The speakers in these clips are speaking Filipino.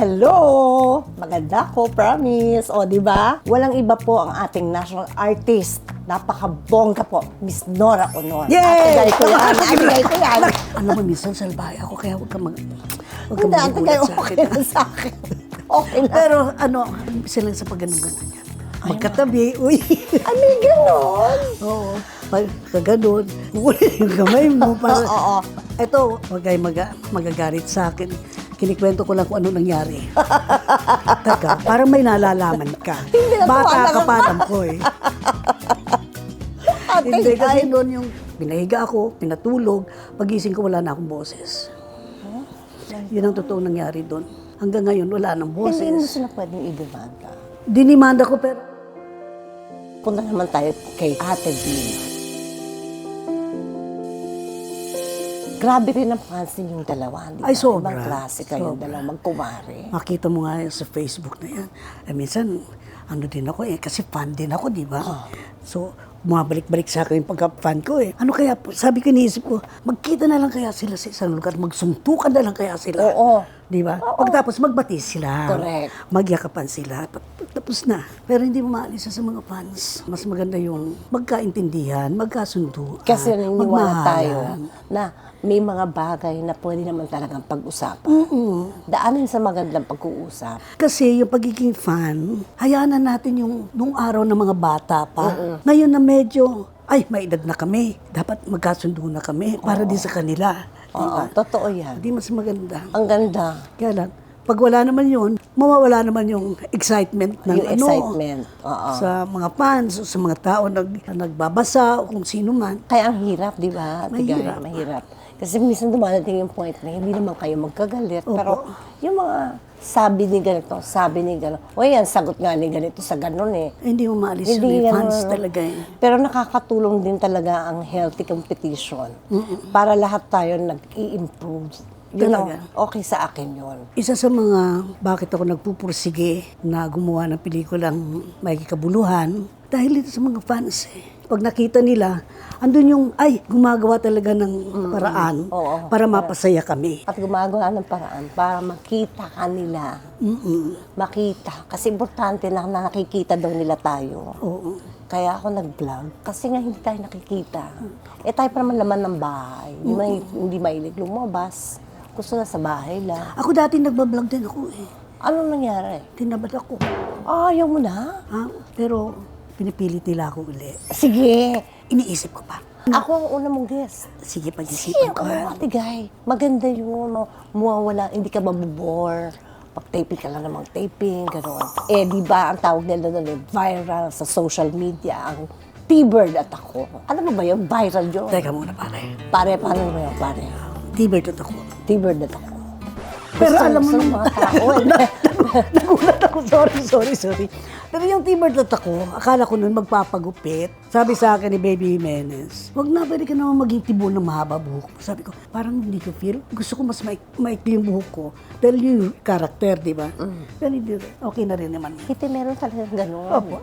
Hello! Maganda ko, promise. O, di ba? Walang iba po ang ating national artist. Napakabongga po, Miss Nora Honor. Yay! Atigay ko yan, atigay ko yan. Alam mo, minsan salbahe ako, kaya huwag ka mag... Huwag ka Hindi, magugulat sa okay akin. sa akin. Okay na. Pero ano, sila sa pag ganun-ganon yan. Magkatabi, uy. Ay, may ganon. Oo. Pag kaganon, kukunin yung kamay mo para... Oo, oo. Ito, huwag kayo mag- magagalit sa akin. Kinikwento ko lang kung ano nangyari. Teka, parang may nalalaman ka. Hindi, natuwa Bata ka pa ko eh. Ate, Hindi kasi noon yung pinahiga ako, pinatulog, pagising ko wala na akong boses. Yun ang totoong nangyari doon. Hanggang ngayon, wala nang hindi mo boses. sila pwedeng idemanda. Dinimanda ko pero Punta naman tayo kay Ate B. Grabe rin ang pansin yung dalawa, di ba? Ay, sobra. Ibang klase kayong Sobra. dalawa, magkumari. makita mo nga sa Facebook na yan. Eh, minsan, ano din ako eh, kasi fan din ako, di ba? So, bumabalik-balik sa akin yung pagka-fan ko eh. Ano kaya, sabi ko, iniisip ko, magkita na lang kaya sila sa isang lugar, magsumtukan na lang kaya sila. Oo. Di ba? Pagtapos magbatis sila. Correct. Magyakapan sila. Tapos na. Pero hindi mo maalis sa mga fans. Mas maganda yung magkaintindihan, magkasundo. Kasi naniniwala tayo na may mga bagay na pwede naman talagang pag-usapan. Daanin sa magandang pag-uusap. Kasi yung pagiging fan, hayaan na natin yung nung araw ng mga bata pa. Ngayon na medyo, ay, may edad na kami. Dapat magkasundo na kami para din sa kanila. Oo, ba? totoo yan. Hindi mas maganda. Ang ganda. Kaya lang, pag wala naman yun, mawawala naman yung excitement ng Yung ano, excitement. Oo. sa mga fans, o sa mga tao nag, nagbabasa, o kung sino man. Kaya ang hirap, di ba? Mahirap. Mahirap. Kasi minsan dumadating yung point na hindi naman kayo magkagalit. Opo. Pero yung mga sabi ni ganito, sabi ni ganito, o yan, sagot nga ni ganito sa ganun eh. Hindi mo maalis Hindi yung fans ano. talaga eh. Pero nakakatulong din talaga ang healthy competition para lahat tayo nag-i-improve. You know, Talaga. okay sa akin yun. Isa sa mga bakit ako nagpupursige na gumawa ng pelikulang may kabuluhan, dahil ito sa mga fans eh. Pag nakita nila, andun yung, ay, gumagawa talaga ng paraan Oo. para mapasaya kami. At gumagawa ng paraan para makita ka nila. Mm-mm. Makita. Kasi importante na, na nakikita daw nila tayo. Oo. Kaya ako nag-vlog. Kasi nga hindi tayo nakikita. Eh tayo pa naman laman ng bahay. Hindi, may, hindi mahilig lumabas. Gusto na sa bahay lang. Ako dati nagbablog din ako eh. Ano nangyari? Tinabad ako. Ah, ayaw mo na? Ha? Pero pinipilit nila ako uli. Sige. Iniisip ko pa. Ako ang una mong guest. Sige, Sige, pag-isipan ko. ate guy. Maganda yun. No? Mawawala, hindi ka mabubore. Pag-taping ka lang namang taping, gano'n. Eh, di ba, ang tawag nila doon eh, viral sa social media, ang T-Bird at ako. Ano ba ba yun? Viral yun. Teka muna, pare. Pare, paano ba yun, pare? T-bird ako. T-Bird at ako. Pero Gusto- alam mo naman, tao. sorry, sorry. Pero yung T-bird ako, akala ko nun magpapagupit. Sabi sa akin ni Baby Jimenez, wag na, pwede ka naman maging tibo ng mahaba buhok. Sabi ko, parang hindi ko feel. Gusto ko mas maik maikli yung buhok ko. Dahil yung karakter, di ba? Pero hindi, okay na rin naman. Hindi, meron talaga gano'n. Opo.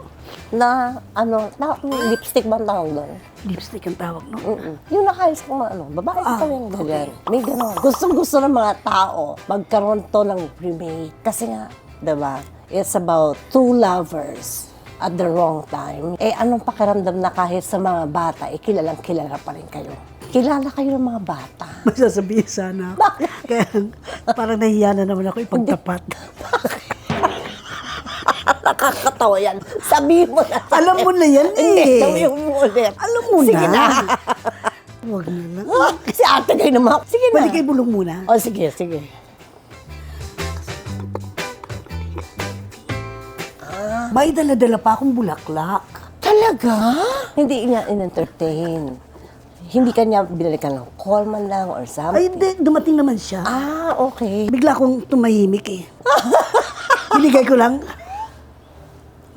Na, ano, na, lipstick ba ang tawag doon? Lipstick ang tawag, no? Mm-mm. Yung nakayos ko mga ano, babae Ah, pa yung ganyan. May gano'n. Gustong gusto ng mga tao magkaroon to ng remake. Kasi nga, di ba, it's about two lovers at the wrong time. Eh, anong pakiramdam na kahit sa mga bata, eh, kilalang kilala pa rin kayo. Kilala kayo ng mga bata. May sasabihin sana. Kaya parang nahiya na naman ako ipagtapat. Nakakatawa yan. Sabihin mo na. Alam mo na yan eh. Hindi, sabihin mo ulit. Alam mo Sige na. na. Huwag na lang. si ate kayo naman. Sige na. Pwede kayo bulong muna. O, sige, sige. May dala-dala pa akong bulaklak. Talaga? Hindi niya in-entertain. Hindi kanya binalikan ng call man lang or something. Ay, hindi. Dumating naman siya. Ah, okay. Bigla akong tumahimik eh. Binigay ko lang.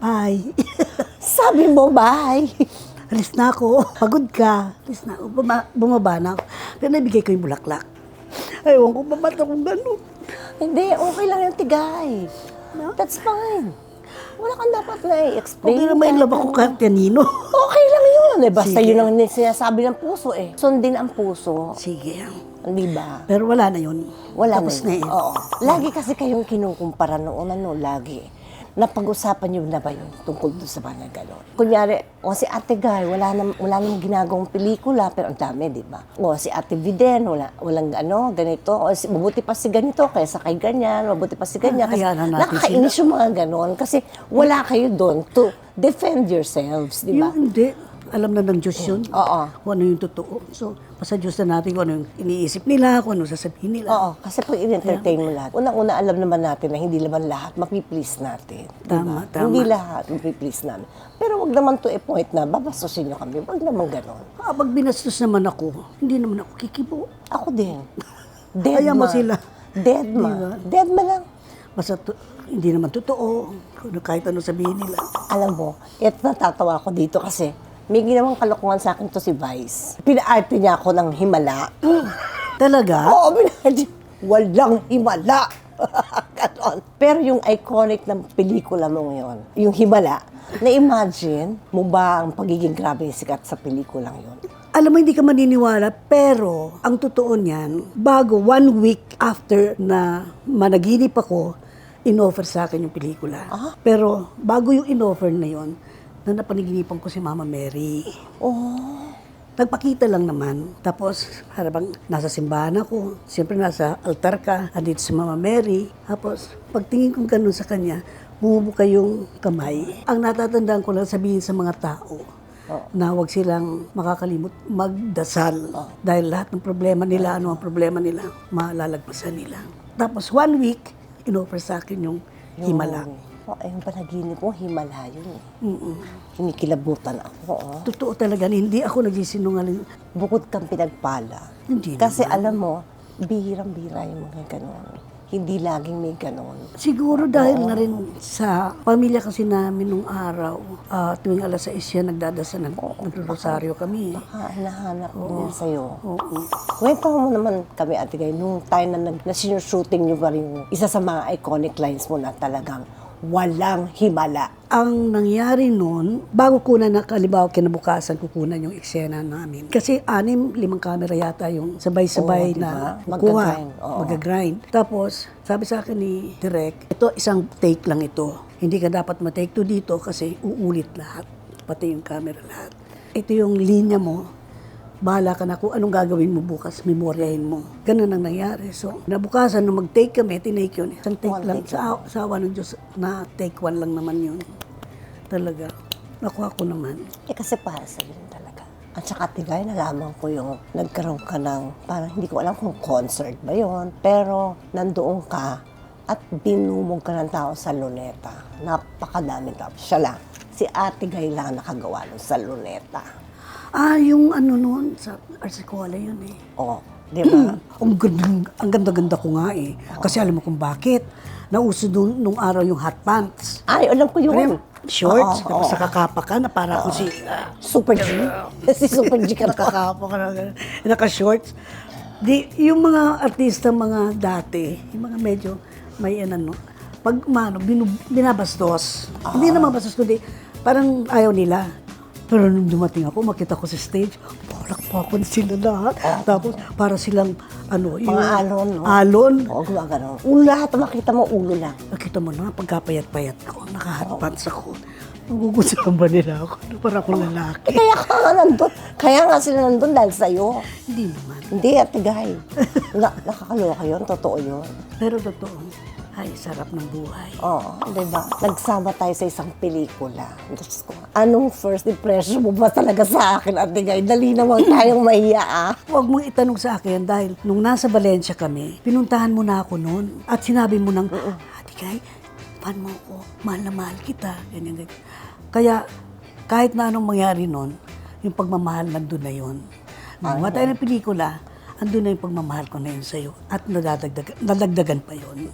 Bye. Sabi mo, bye. Alis na ako. Pagod ka. Alis na ako. Buma- bumaba na ako. Pero nabigay ko yung bulaklak. Ewan ko, ba't ako ganun? Hindi, okay lang yung tigay. That's fine. Wala kang dapat na i-explain. Okay na may love ako kahit kanino. Okay lang yun. yun eh. Basta Sige. yun ang sinasabi ng puso eh. Sundin ang puso. Sige. Di ba? Pero wala na yun. Wala Tapos na, na, yun. eh. Oo. Lagi kasi kayong kinukumpara noon, ano, lagi. Napag-usapan niyo na ba yun tungkol doon sa mga gano'n? Kunyari, o si Ate Guy, wala nam wala namang ginagawang pelikula, pero ang dami, di ba? O si Ate Viden, wala, walang ano, ganito. O si, mabuti pa si ganito, kaysa kay ganyan, mabuti pa si ganyan. Ah, Kasi na nakakainis yung mga gano'n. Kasi wala kayo doon to defend yourselves, di ba? Yung hindi. Alam na ng Diyos yun. Oo. Kung ano yung totoo. So, basta Diyos na natin kung ano yung iniisip nila, kung ano sasabihin nila. Oo, kasi pag in-entertain mo lahat, unang-una alam naman natin na hindi naman lahat mapiplease natin. di ba? Tama, tama. Hindi lahat mapiplease namin. Pero wag naman to a point na babastusin nyo kami. Wag naman ganon. Ah, pag binastos naman ako, hindi naman ako kikibo. Ako din. Dead ma. mo sila. Dead ma. ba? Dead ma lang. Basta to- hindi naman totoo. Kung kahit ano sabihin nila. Alam mo, ito natatawa ako dito kasi may ginawang kalokohan sa akin to si Vice. Pinaarte niya ako ng himala. Talaga? Oo, pinaarte. Walang himala. Ganon. Pero yung iconic ng pelikula mo ngayon, yung himala, na-imagine mo ba ang pagiging grabe sikat sa pelikulang yun? Alam mo, hindi ka maniniwala, pero ang totoo niyan, bago one week after na managinip ako, inoffer sa akin yung pelikula. Ah? Pero bago yung inoffer na yon, na napanaginipan ko si Mama Mary. Oh. Nagpakita lang naman. Tapos, harabang nasa simbahan ako. Siyempre nasa altar ka. Andito si Mama Mary. Tapos, pagtingin kong ganun sa kanya, bumubuka yung kamay. Ang natatandaan ko lang sabihin sa mga tao, na huwag silang makakalimot magdasal. Dahil lahat ng problema nila, ano ang problema nila, malalagpasan nila. Tapos, one week, inoffer sa akin yung himala. Oh, eh, yung panaginip mo, himala yun. eh. Mm-mm. Kinikilabutan ako. Oh. Totoo talaga, hindi ako nagsisinungaling. Bukod kang pinagpala. Hindi Kasi naman. alam mo, bihirang-bihira yung mga ganon. Hindi laging may ganon. Siguro dahil na rin sa pamilya kasi namin nung araw, ah, tuwing alas 6 siya nagdadasal, nag, nagro-rosaryo kami. Ah, hinahanap ko niya sa'yo. Oo. Kwento mo naman kami, Ate Gay, nung time na, nag, na shooting niyo pa rin yung isa sa mga iconic lines mo na talagang walang himala. Ang nangyari noon, bago ko na nakalibaw kinabukasan, kukunan yung eksena namin. Kasi anim, limang camera yata yung sabay-sabay Oo, diba? na oo. Magagrind. Tapos, sabi sa akin ni Direk, ito isang take lang ito. Hindi ka dapat ma-take to dito kasi uulit lahat. Pati yung camera lahat. Ito yung linya mo. Bahala ka na kung anong gagawin mo bukas, memoryahin mo. Ganun ang nangyari. So, nabukasan, nung mag-take kami, tinake yun. Isang take One lang. take Sa, sa awa ng Diyos, na take one lang naman yun. Talaga. Nakuha ko naman. Eh kasi para sa yun talaga. At saka tigay, nalaman ko yung nagkaroon ka ng, parang hindi ko alam kung concert ba yon pero nandoon ka at binumog ka ng tao sa luneta. Napakadaming tao. Siya lang. Si Ate Gay lang nakagawa nun sa luneta. Ah, yung ano noon, sa Arsicola yun eh. O, di ba? Ang ganda, ang ganda-ganda ko nga eh. Kasi alam mo kung bakit. Nauso doon nung araw yung hot pants. Ay, alam ko yun. Yung shorts, Oo, tapos oo. nakakapa ka na para ako si... ah, Super G. si Super G ka na. nakakapa ka na, ganun. naka-shorts. Di, yung mga artista, mga dati, yung mga medyo may ano, pag mano, binu, binabastos. Hindi naman bastos, kundi parang ayaw nila. Pero nung dumating ako, makita ko sa stage, palakpakan sila lahat. Tapos, para silang, ano, yung... Mga alon, no? Alon. Oo, gumagano. Ulo lahat, makita mo ulo lang. Nakita mo na, pagkapayat-payat ako, nakahatpants ako. Nagugustuhan ba nila ako? Ano, Para akong lalaki. Eh, kaya ka nga nandun. Kaya nga sila nandun dahil sa'yo. Hindi naman. Hindi, Ate Gay. Na, nakakaloka yun, totoo yun. Pero totoo, ay, sarap ng buhay. Oo, di ba? Nagsama tayo sa isang pelikula. Diyos ko, anong first impression mo ba talaga sa akin, Ate Gay? Dali naman tayong mahiya, ah. Huwag mong itanong sa akin dahil nung nasa Valencia kami, pinuntahan mo na ako noon at sinabi mo nang, Ate Kay, fan mo ako, mahal na mahal kita. Ganyan, ganyan. Kaya kahit na anong mangyari noon, yung pagmamahal nandun na yun. Nung gumawa tayo ng pelikula, andun na yung pagmamahal ko na yun sa'yo at nadadagdagan, nadagdagan pa yun.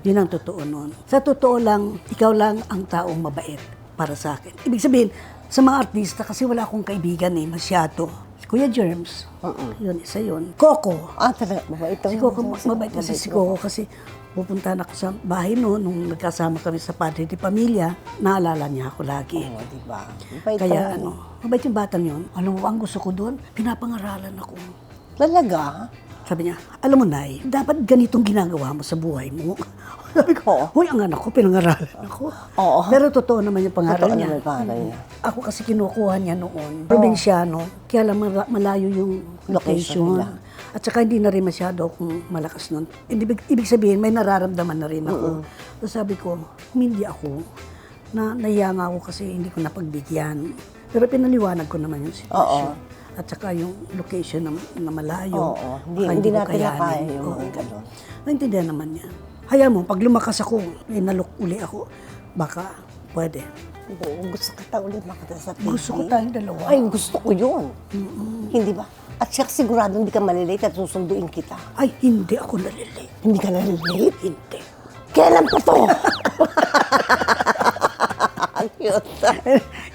Yun ang totoo noon. Sa totoo lang, ikaw lang ang taong mabait para sa akin. Ibig sabihin, sa mga artista, kasi wala akong kaibigan eh, masyado. Kuya Germs. Yun, isa yun. Coco. Ah, talaga. Mabait Si Coco, mabait kasi si Coco kasi pupunta na ako sa bahay noon nung nagkasama kami sa Padre de Pamilya, naalala niya ako lagi. Oo, di ba? Kaya ano, mabait yung batang yun. Alam mo, ang gusto ko doon, pinapangaralan ako. Talaga? Sabi niya, alam mo, Nay, dapat ganitong ginagawa mo sa buhay mo. Sabi ko, huy, ang anak ko, pinangaralan ako. Oo. Pero totoo naman yung pangaral Totoo niya. naman yung pangaral niya. Ako kasi kinukuha niya noon, probinsyano, kaya lang mala- malayo yung Location location. At saka hindi na rin masyado akong malakas noon. Ibig, ibig sabihin, may nararamdaman na rin ako. So sabi ko, hindi ako. Na, nahiya nga ako kasi hindi ko napagbigyan. Pero pinaliwanag ko naman yung sitwasyon. At saka yung location na, na malayo. Oo. Hindi- Baka hindi natin nakaya yung Oo. mga ganun. Naintindihan naman niya. Hayaan mo, pag lumakas ako, may nalok uli ako, baka pwede. Oo, gusto kita ulit makita sa TV. Gusto ko tayong dalawa. Ay, gusto ko yun. Hindi ba? At siya sigurado hindi ka malilate at susunduin kita. Ay, hindi ako nalilate. Hindi ka nalilate? Hindi. Kailan pa to? Ang cute.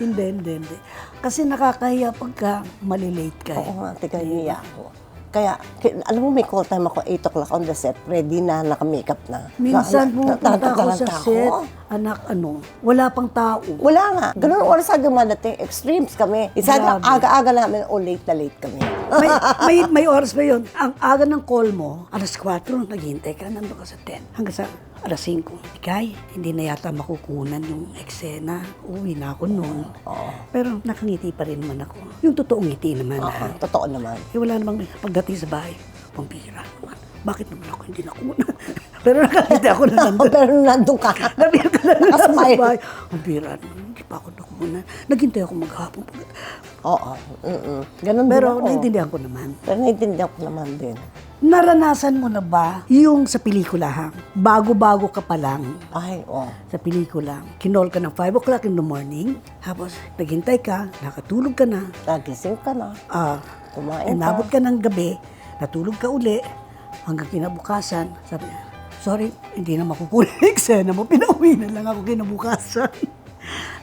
hindi, hindi, hindi. Kasi nakakahiya pagka malilate ka. eh. Oo nga, niya ako. Kaya, ki- alam mo, may call time ako, 8 o'clock on the set, ready na, naka-makeup na. Minsan Na- na- ako natataranta sa ako. set, anak ano, wala pang tao. Wala nga. Ganun oras na dumadating. Extremes kami. Isa na Grabe. aga-aga namin o late na late kami. may, may, may oras pa yun. Ang aga ng call mo, alas 4, naghihintay ka, nandun ka sa 10. Hanggang sa alas 5. Ikay, hindi na yata makukunan yung eksena. Uwi na ako noon. Pero nakangiti pa rin naman ako. Yung totoong ngiti naman. Oo, ha? totoo naman. Eh, wala namang pagdating sa bahay, pampira naman. Bakit naman ako hindi nakuna? Pero nakangiti ako na nandun. pero nandun ka. Nabir ka lang sa bahay. Pampira naman, hindi pa ako nakuna. Naghintay ako maghapon. Oo. mm Ganun Pero din ako. naintindihan ko naman. Pero naiintindihan ko naman din. Naranasan mo na ba yung sa pelikula ha? Bago-bago ka pa lang Ay, oh. sa pelikula. Kinol ka ng 5 o'clock in the morning. Tapos naghintay ka, nakatulog ka na. Nagising ka na. Ah, Kumain ka. inabot ka ng gabi, natulog ka uli, hanggang kinabukasan. Sabi niya, sorry, hindi na makukuha yung eksena mo. Pinauwi na lang ako kinabukasan.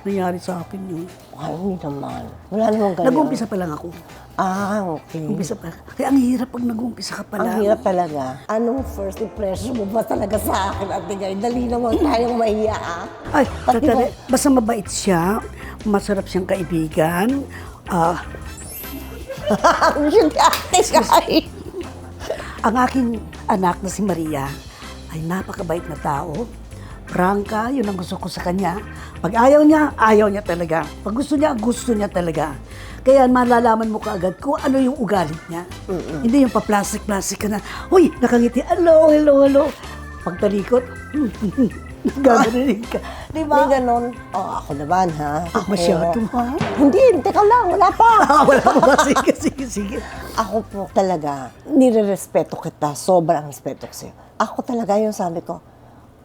Nangyari sa akin yun. Ay, naman. Wala namang ganyan. Nag-umpisa pa lang ako. Ah, okay. Umpisa pa. Kaya ang hirap pag nag-umpisa ka pa lang. Ang hirap talaga. Anong first impression mo ba talaga sa akin, Ate Guy? Dali naman tayong mahiya, ah. Ay, Pati tatari, basta mabait siya, masarap siyang kaibigan. Ah, Ang yun, Ate Guy. ang aking anak na si Maria ay napakabait na tao. Prangka, yun ang gusto ko sa kanya. Pag ayaw niya, ayaw niya talaga. Pag gusto niya, gusto niya talaga. Kaya malalaman mo kaagad kung ano yung ugali niya. Hindi yung pa-plastic-plastic ka na, Uy, nakangiti, hello, hello, hello. Pagtalikot, gagawin ka. Di May ba? ganon. Oh, ako naman, ha? Ako, Masyado, ha? Hindi, teka lang, wala pa. Ah, wala ko ba? Sige, sige, sige. Ako po talaga, nire-respeto kita, sobrang respeto ko sa'yo. Ako talaga yung sabi ko,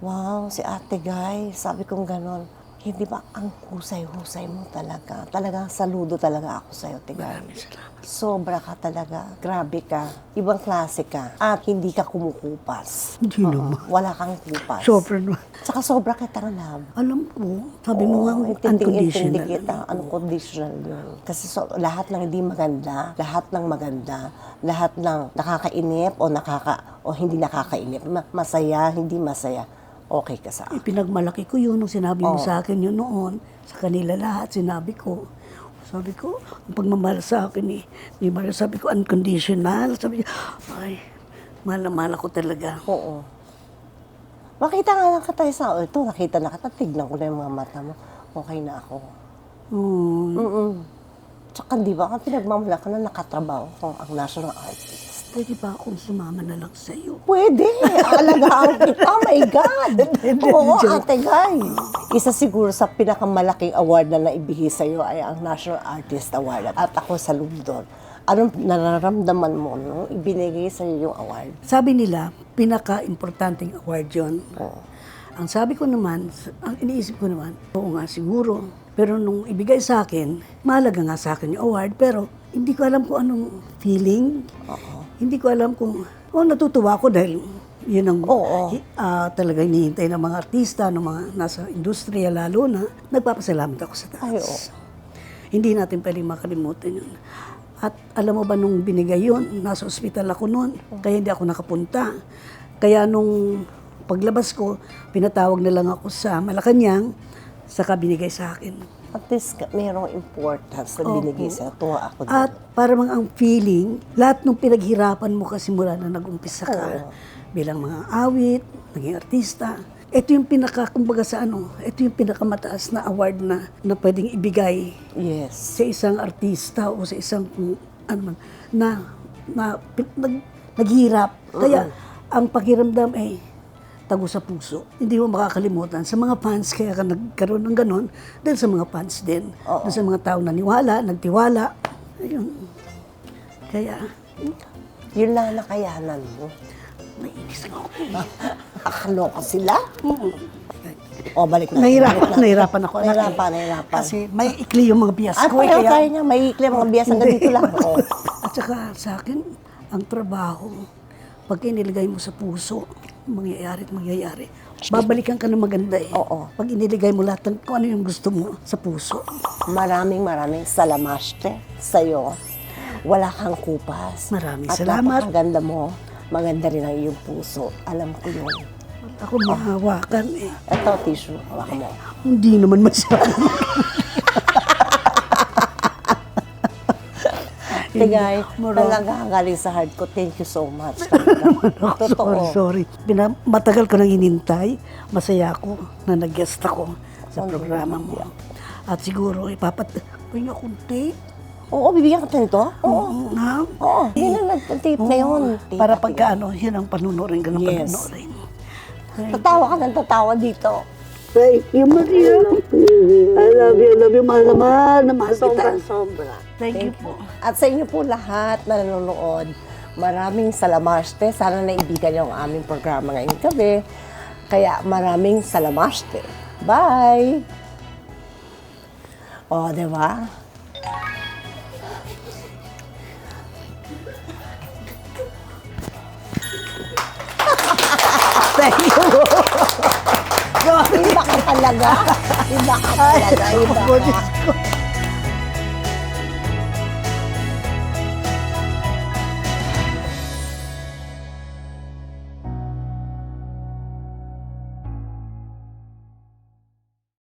wow, si ate guy, sabi kong ganon. Hindi ba, ang husay-husay mo talaga. Talagang saludo talaga ako sa'yo, Tigay. Sobra ka talaga. Grabe ka. Ibang klase ka. At hindi ka kumukupas. Hindi naman. Wala kang kupas. Sobra naman. Saka sobra kita love. Alam ko, sabi mo nga, unconditional. kita. Unconditional yun. Kasi so, lahat ng hindi maganda, lahat ng maganda, lahat ng nakakainip o nakaka o hindi nakakainip, ma- masaya, hindi masaya, okay ka sa akin. Ipinagmalaki ko yun nung sinabi mo Oo. sa akin yun noon. Sa kanila lahat, sinabi ko. Sabi ko, ang pagmamahal sa akin ni, ni Maria, sabi ko, unconditional. Sabi niya, ay, mahal na mahal ako talaga. Oo. Makita nga lang kita sa, oh, ito, nakita na kita, tignan ko na yung mga mata mo. Okay na ako. Hmm. Mm-mm. Tsaka di ba, ang pinagmamala ka na nakatrabaho ko ang national artist. Pwede ba akong sumama na lang sa iyo? Pwede. Alagaan kita. Oh my God. Oo, ate guy. Isa siguro sa pinakamalaking award na naibigay sa'yo ay ang National Artist Award. At ako sa loob doon. Anong nararamdaman mo nung ibinigay sa'yo yung award? Sabi nila, pinaka-importanting award yun. Ang sabi ko naman, ang iniisip ko naman, oo nga siguro. Pero nung ibigay sa akin, mahalaga nga sa akin yung award, pero hindi ko alam kung anong feeling. Hindi ko alam kung, oh natutuwa ako dahil yun ang Oo. hi- ah, talaga hinihintay ng mga artista, ng mga nasa industriya lalo na, nagpapasalamat ako sa taas. Ay, oo. Hindi natin pwedeng makalimutan yun. At alam mo ba nung binigay yun, nasa ospital ako noon, kaya hindi ako nakapunta. Kaya nung paglabas ko, pinatawag na lang ako sa Malacanang, saka binigay sa akin. At least merong importance na binigay sa tuwa ako doon. At para mang ang feeling, lahat ng pinaghirapan mo kasi mula na nag-umpisa ka, Oo. bilang mga awit, naging artista, ito yung pinaka, kumbaga sa ano, ito yung pinakamataas na award na, na pwedeng ibigay yes. sa isang artista o sa isang kung ano man, na, na pin- nag, naghirap. Kaya ang pakiramdam ay tago sa puso. Hindi mo makakalimutan. Sa mga fans, kaya ka nagkaroon ng ganon, dahil sa mga fans din. Oo. Dahil sa mga tao naniwala, nagtiwala. Ayun. Kaya, Yun lang nakayanan mo. nainis ako. Akaloka sila? O, balik na. Nahirapan, nahirapan ako. anak, eh. Nahirapan, nahirapan. Kasi may ikli yung mga biyas ko. pareho kaya- tayo niya. May ikli mga bias hanggang dito lang. At saka sa akin, ang trabaho, pag inilagay mo sa puso, mangyayari at mangyayari. Babalikan ka ng maganda eh. Oo. Pag iniligay mo lahat ng kung ano yung gusto mo sa puso. Maraming maraming salamaste sa'yo. Wala kang kupas. Maraming At salamat. napakaganda mo. Maganda rin ang iyong puso. Alam ko yun. Ako mahawakan eh. Ito, tissue. Hawakan mo. Hindi naman masyado. Tigay, Marami. talaga galing sa heart ko. Thank you so much. sorry, Totoo. sorry. Pina, matagal ko nang inintay. Masaya ako na nag-guest ako sa programa mo. At siguro ipapat... Akong tape? Oo, bibigyan ka nito? Oo. Oo. Na? Oo, hindi na nag-tape na yun. Para pagka ano, yun ang panunurin ka ng Yes. panunurin. Tatawa ka ng tatawa dito. Thank you, Maria. I love you, I love you, mahal na mahal na mahal kita. sobra. Thank you po. At sa inyo po lahat na nanonood, maraming salamaste. Sana naibigan niyo ang aming programa ngayong gabi. Kaya maraming salamaste. Bye! O, di ba? Thank you. Iba ka talaga. Iba ka talaga. Iba ka.